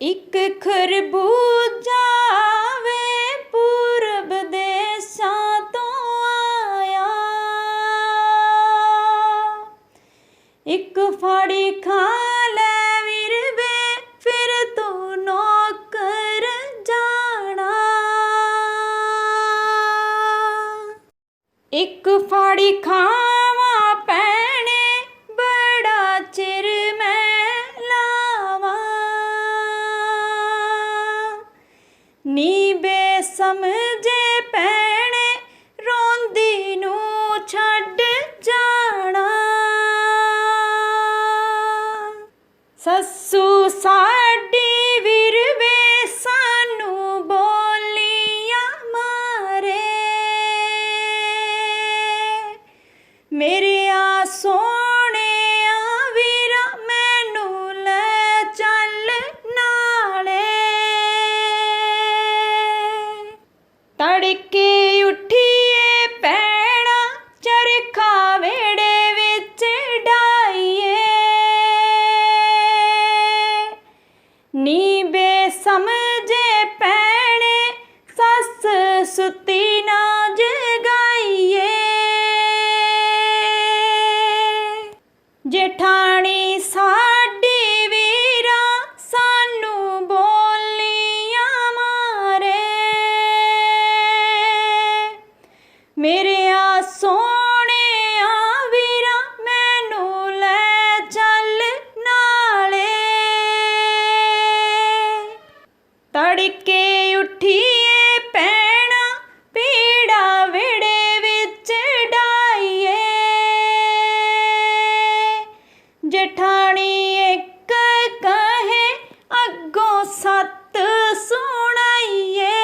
ਇੱਕ ਖਰਬੂਜਾ ਵੇ ਪੂਰਬ ਦੇਸਾਂ ਤੋਂ ਆਇਆ। ਇੱਕ ਫੜੀ ਖਾ ਲੈ ਵੀਰ ਵੇ, ਫਿਰ ਤੂੰ ਨੌਕਰ ਜਾਣਾ। ਇੱਕ ਫੜੀ ਖਾਵਾਂ ਨੀ ਬੇਸਮਝੇ ਪੈਣੇ ਰੋਂਦੀ ਨੂੰ ਛੱਡ ਜਾਣਾ। ਸੱਸੂ ਸਾਡੀ ਜੇਠਾਣੀ ਸਾਡੀ ਵੀਰਾ ਸਾਨੂੰ ਬੋਲੀਆਂ ਮਾਰੇ। ਮੇਰੇ ਆ ਸੋਹਣਿਆ ਵੀਰਾ ਮੈਨੂੰ ਲੈ ਚੱਲ ਨਾਲੇ। ਤੜਕੇ ਜਠਾਣੀ ਇੱਕ ਕਹੇ ਅੱਗੋਂ ਸੱਤ ਸੁਣਾਈਏ।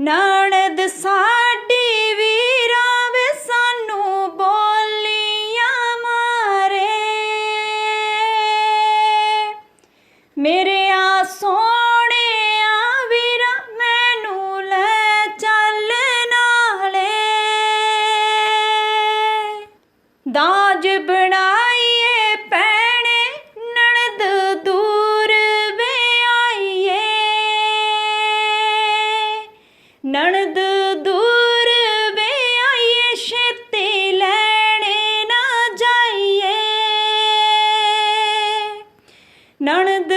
ਨਣਦ ਸਾਡੀ ਵੀਰਾਂ ਵੇ ਸਾਨੂੰ ਬੋਲੀਆਂ ਮਾਰੇ। ਮੇਰੇ ਦਾਜ ਬਣਾਈਏ ਪੈਣੇ ਨਣਦ ਦੂਰ ਵੇ ਆਈਏ। ਨਣਦ ਦੂਰ ਵੇ ਆਈਏ, ਛੇਤੀ ਲੈਣੇ ਨਾ ਜਾਈਏ। ਨਣਦ